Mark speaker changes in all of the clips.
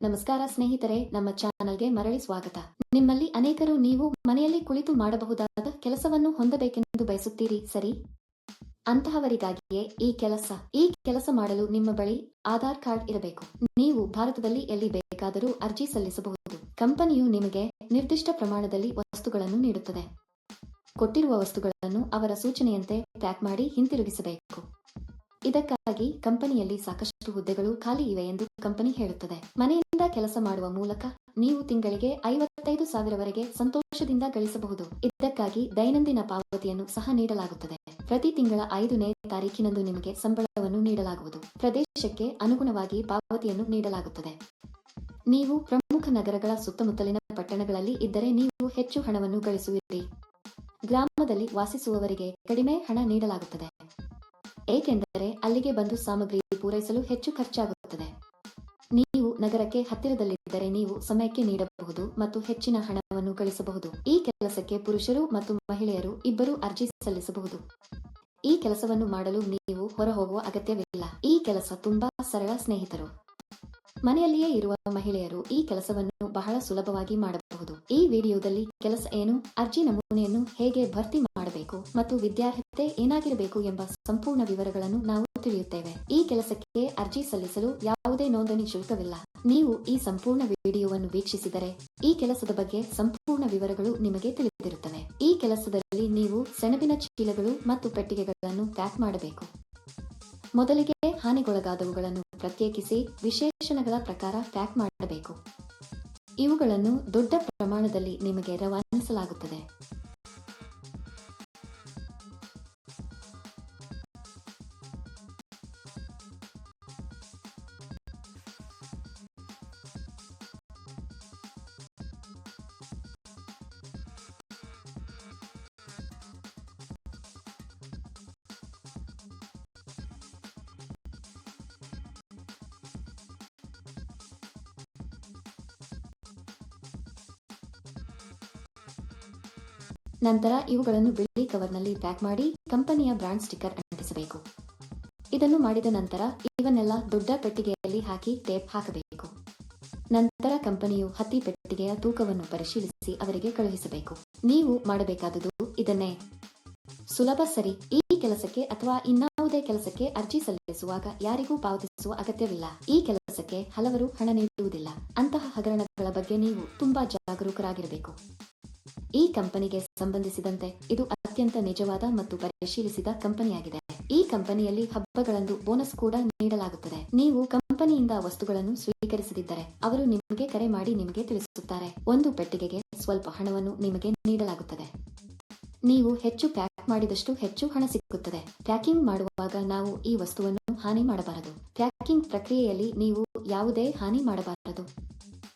Speaker 1: ನಮಸ್ಕಾರ ಸ್ನೇಹಿತರೆ, ನಮ್ಮ ಚಾನಲ್ಗೆ ಮರಳಿ ಸ್ವಾಗತ. ನಿಮ್ಮಲ್ಲಿ ಅನೇಕರು ನೀವು ಮನೆಯಲ್ಲಿ ಕುಳಿತು ಮಾಡಬಹುದಾದ ಕೆಲಸವನ್ನು ಹೊಂದಬೇಕೆಂದು ಬಯಸುತ್ತೀರಿ, ಸರಿ? ಅಂತಹವರಿಗಾಗಿಯೇ ಈ ಕೆಲಸ ಈ ಕೆಲಸ ಮಾಡಲು ನಿಮ್ಮ ಬಳಿ ಆಧಾರ್ ಕಾರ್ಡ್ ಇರಬೇಕು. ನೀವು ಭಾರತದಲ್ಲಿ ಎಲ್ಲಿ ಬೇಕಾದರೂ ಅರ್ಜಿ ಸಲ್ಲಿಸಬಹುದು. ಕಂಪನಿಯು ನಿಮಗೆ ನಿರ್ದಿಷ್ಟ ಪ್ರಮಾಣದಲ್ಲಿ ವಸ್ತುಗಳನ್ನು ನೀಡುತ್ತದೆ. ಕೊಟ್ಟಿರುವ ವಸ್ತುಗಳನ್ನು ಅವರ ಸೂಚನೆಯಂತೆ ಪ್ಯಾಕ್ ಮಾಡಿ ಹಿಂತಿರುಗಿಸಬೇಕು. ಇದಕ್ಕಾಗಿ ಕಂಪನಿಯಲ್ಲಿ ಸಾಕಷ್ಟು ಹುದ್ದೆಗಳು ಖಾಲಿ ಇವೆ ಎಂದು ಕಂಪನಿ ಹೇಳುತ್ತದೆ. ಮನೆಯಿಂದ ಕೆಲಸ ಮಾಡುವ ಮೂಲಕ ನೀವು ತಿಂಗಳಿಗೆ ಐವತ್ತೈದು ಸಾವಿರವರೆಗೆ ಸಂತೋಷದಿಂದ ಗಳಿಸಬಹುದು. ಇದಕ್ಕಾಗಿ ದೈನಂದಿನ ಪಾವತಿಯನ್ನು ಸಹ ನೀಡಲಾಗುತ್ತದೆ. ಪ್ರತಿ ತಿಂಗಳ ಐದನೇ ತಾರೀಕಿನಂದು ನಿಮಗೆ ಸಂಬಳವನ್ನು ನೀಡಲಾಗುವುದು. ಪ್ರದೇಶಕ್ಕೆ ಅನುಗುಣವಾಗಿ ಪಾವತಿಯನ್ನು ನೀಡಲಾಗುತ್ತದೆ. ನೀವು ಪ್ರಮುಖ ನಗರಗಳ ಸುತ್ತಮುತ್ತಲಿನ ಪಟ್ಟಣಗಳಲ್ಲಿ ಇದ್ದರೆ ನೀವು ಹೆಚ್ಚು ಹಣವನ್ನು ಗಳಿಸುವಿರಿ. ಗ್ರಾಮದಲ್ಲಿ ವಾಸಿಸುವವರಿಗೆ ಕಡಿಮೆ ಹಣ ನೀಡಲಾಗುತ್ತದೆ. ಏಕೆಂದರೆ ಅಲ್ಲಿಗೆ ಬಂದು ಸಾಮಗ್ರಿ ಪೂರೈಸಲು ಹೆಚ್ಚು ಖರ್ಚಾಗುತ್ತದೆ. ನೀವು ನಗರಕ್ಕೆ ಹತ್ತಿರದಲ್ಲಿದ್ದರೆ ನೀವು ಸಮಯಕ್ಕೆ ನೀಡಬಹುದು ಮತ್ತು ಹೆಚ್ಚಿನ ಹಣವನ್ನು ಗಳಿಸಬಹುದು. ಈ ಕೆಲಸಕ್ಕೆ ಪುರುಷರು ಮತ್ತು ಮಹಿಳೆಯರು ಇಬ್ಬರೂ ಅರ್ಜಿ ಸಲ್ಲಿಸಬಹುದು. ಈ ಕೆಲಸವನ್ನು ಮಾಡಲು ನೀವು ಹೊರಹೋಗುವ ಅಗತ್ಯವಿಲ್ಲ. ಈ ಕೆಲಸ ತುಂಬಾ ಸರಳ ಸ್ನೇಹಿತರು. ಮನೆಯಲ್ಲಿಯೇ ಇರುವ ಮಹಿಳೆಯರು ಈ ಕೆಲಸವನ್ನು ಬಹಳ ಸುಲಭವಾಗಿ ಮಾಡಬಹುದು. ಈ ವಿಡಿಯೋದಲ್ಲಿ ಕೆಲಸ ಏನು, ಅರ್ಜಿ ನಮೂನೆಯನ್ನು ಹೇಗೆ ಭರ್ತಿ ಮಾಡಬೇಕು ಮತ್ತು ವಿದ್ಯಾರ್ಹತೆ ಏನಾಗಿರಬೇಕು ಎಂಬ ಸಂಪೂರ್ಣ ವಿವರಗಳನ್ನು ನಾವು ತಿಳಿಯುತ್ತೇವೆ. ಈ ಕೆಲಸಕ್ಕೆ ಅರ್ಜಿ ಸಲ್ಲಿಸಲು ಯಾವುದೇ ನೋಂದಣಿ ಶುಲ್ಕವಿಲ್ಲ. ನೀವು ಈ ಸಂಪೂರ್ಣ ವಿಡಿಯೋವನ್ನು ವೀಕ್ಷಿಸಿದರೆ ಈ ಕೆಲಸದ ಬಗ್ಗೆ ಸಂಪೂರ್ಣ ವಿವರಗಳು ನಿಮಗೆ ತಿಳಿದಿರುತ್ತವೆ. ಈ ಕೆಲಸದಲ್ಲಿ ನೀವು ಸೆಣಬಿನ ಚೀಲಗಳು ಮತ್ತು ಪೆಟ್ಟಿಗೆಗಳನ್ನು ಪ್ಯಾಕ್ ಮಾಡಬೇಕು. ಮೊದಲಿಗೆ ಹಾನಿಗೊಳಗಾದವುಗಳನ್ನು ಪ್ರತ್ಯೇಕಿಸಿ ವಿಶೇಷಣಗಳ ಪ್ರಕಾರ ಪ್ಯಾಕ್ ಮಾಡಬೇಕು. ಇವುಗಳನ್ನು ದೊಡ್ಡ ಪ್ರಮಾಣದಲ್ಲಿ ನಿಮಗೆ ರವಾನಿಸಲಾಗುತ್ತದೆ. ನಂತರ ಇವುಗಳನ್ನು ಬಿಳಿ ಕವರ್ನಲ್ಲಿ ಪ್ಯಾಕ್ ಮಾಡಿ ಕಂಪನಿಯ ಬ್ರಾಂಡ್ ಸ್ಟಿಕ್ಕರ್ ಅಂಟಿಸಬೇಕು. ಇದನ್ನು ಮಾಡಿದ ನಂತರ ಇವನ್ನೆಲ್ಲ ದೊಡ್ಡ ಪೆಟ್ಟಿಗೆಯಲ್ಲಿ ಹಾಕಿ ಟೇಪ್ ಹಾಕಬೇಕು. ನಂತರ ಕಂಪನಿಯು ಹತ್ತಿ ಪೆಟ್ಟಿಗೆಯ ತೂಕವನ್ನು ಪರಿಶೀಲಿಸಿ ಅವರಿಗೆ ಕಳುಹಿಸಬೇಕು. ನೀವು ಮಾಡಬೇಕಾದುದು ಇದನ್ನೇ. ಸುಲಭ ಸರಿ. ಈ ಕೆಲಸಕ್ಕೆ ಅಥವಾ ಇನ್ನಾವುದೇ ಕೆಲಸಕ್ಕೆ ಅರ್ಜಿ ಸಲ್ಲಿಸುವಾಗ ಯಾರಿಗೂ ಪಾವತಿಸುವ ಅಗತ್ಯವಿಲ್ಲ. ಈ ಕೆಲಸಕ್ಕೆ ಹಲವರು ಹಣ ನೀಡುವುದಿಲ್ಲ. ಅಂತಹ ಹಗರಣಗಳ ಬಗ್ಗೆ ನೀವು ತುಂಬಾ ಜಾಗರೂಕರಾಗಿರಬೇಕು. ಈ ಕಂಪನಿಗೆ ಸಂಬಂಧಿಸಿದಂತೆ ಇದು ಅತ್ಯಂತ ನಿಜವಾದ ಮತ್ತು ಪರಿಶೀಲಿಸಿದ ಕಂಪನಿಯಾಗಿದೆ. ಈ ಕಂಪನಿಯಲ್ಲಿ ಹಬ್ಬಗಳಂದು ಬೋನಸ್ ಕೂಡ ನೀಡಲಾಗುತ್ತದೆ. ನೀವು ಕಂಪನಿಯಿಂದ ವಸ್ತುಗಳನ್ನು ಸ್ವೀಕರಿಸದಿದ್ದರೆ ಅವರು ನಿಮಗೆ ಕರೆ ಮಾಡಿ ನಿಮಗೆ ತಿಳಿಸುತ್ತಾರೆ. ಒಂದು ಪೆಟ್ಟಿಗೆಗೆ ಸ್ವಲ್ಪ ಹಣವನ್ನು ನಿಮಗೆ ನೀಡಲಾಗುತ್ತದೆ. ನೀವು ಹೆಚ್ಚು ಪ್ಯಾಕ್ ಮಾಡಿದಷ್ಟು ಹೆಚ್ಚು ಹಣ ಸಿಕ್ಕುತ್ತದೆ. ಪ್ಯಾಕಿಂಗ್ ಮಾಡುವಾಗ ನಾವು ಈ ವಸ್ತುವನ್ನು ಹಾನಿ ಮಾಡಬಾರದು. ಪ್ಯಾಕಿಂಗ್ ಪ್ರಕ್ರಿಯೆಯಲ್ಲಿ ನೀವು ಯಾವುದೇ ಹಾನಿ ಮಾಡಬಾರದು.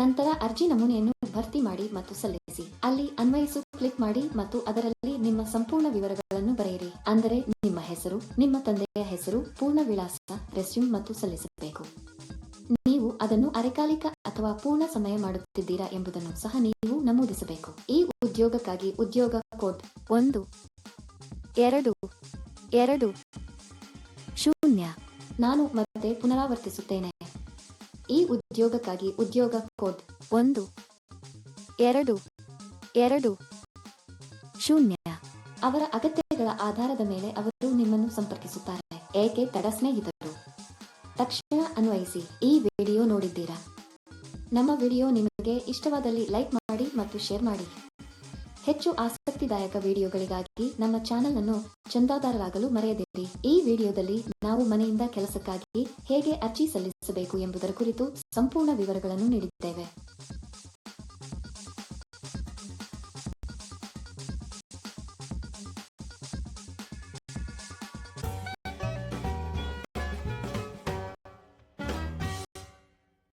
Speaker 1: ನಂತರ ಅರ್ಜಿ ನಮೂನೆಯನ್ನು ಭರ್ತಿ ಮಾಡಿ ಮತ್ತು ಸಲ್ಲಿಸಿ. ಅಲ್ಲಿ ಅನ್ವಯಿಸು, ಕ್ಲಿಕ್ ಮಾಡಿ ಮತ್ತು ಅದರಲ್ಲಿ ನಿಮ್ಮ ಸಂಪೂರ್ಣ ವಿವರಗಳನ್ನು ಬರೆಯಿರಿ. ಅಂದರೆ ನಿಮ್ಮ ಹೆಸರು, ನಿಮ್ಮ ತಂದೆಯ ಹೆಸರು, ಪೂರ್ಣ ವಿಳಾಸ, ರೆಸ್ಯೂಮ್ ಮತ್ತು ಸಲ್ಲಿಸಬೇಕು. ನೀವು ಅದನ್ನು ಅರೆಕಾಲಿಕ ಅಥವಾ ಪೂರ್ಣ ಸಮಯ ಮಾಡುತ್ತಿದ್ದೀರಾ ಎಂಬುದನ್ನು ಸಹ ನೀವು ನಮೂದಿಸಬೇಕು. ಈ ಉದ್ಯೋಗಕ್ಕಾಗಿ ಉದ್ಯೋಗ ಕೋಡ್ ಒಂದು, ಎರಡು ಎರಡು, ಶೂನ್ಯ. ನಾನು ಮತ್ತೆ ಪುನರಾವರ್ತಿಸುತ್ತೇನೆ. ಈ ಉದ್ಯೋಗಕ್ಕಾಗಿ ಉದ್ಯೋಗ ಕೋಡ್ ಒಂದು, ಎರಡು ಎರಡು, ಶೂನ್ಯ. ಅವರ ಅಗತ್ಯಗಳ ಆಧಾರದ ಮೇಲೆ ಅವರು ನಿಮ್ಮನ್ನು ಸಂಪರ್ಕಿಸುತ್ತಾರೆ. ಏಕೆ ತಡ ಸ್ನೇಹಿತರು? ತಕ್ಷಣ ಅನ್ವಯಿಸಿ, ಈ ವಿಡಿಯೋ ನೋಡಿದ್ದೀರಾ? ನಮ್ಮ ವಿಡಿಯೋ ನಿಮಗೆ ಇಷ್ಟವಾದಲ್ಲಿ ಲೈಕ್ ಮಾಡಿ ಮತ್ತು ಶೇರ್ ಮಾಡಿ. ಹೆಚ್ಚು ಆಸಕ್ತಿದಾಯಕ ವಿಡಿಯೋಗಳಿಗಾಗಿ ನಮ್ಮ ಚಾನೆಲ್ ಅನ್ನು ಚಂದಾದಾರರಾಗಲು ಮರೆಯದಿರಿ. ಈ ವಿಡಿಯೋದಲ್ಲಿ ನಾವು ಮನೆಯಿಂದ ಕೆಲಸಕ್ಕಾಗಿ ಹೇಗೆ ಅರ್ಜಿ ಸಲ್ಲಿಸಬೇಕು ಎಂಬುದರ ಕುರಿತು ಸಂಪೂರ್ಣ ವಿವರಗಳನ್ನು ನೀಡಿದ್ದೇವೆ.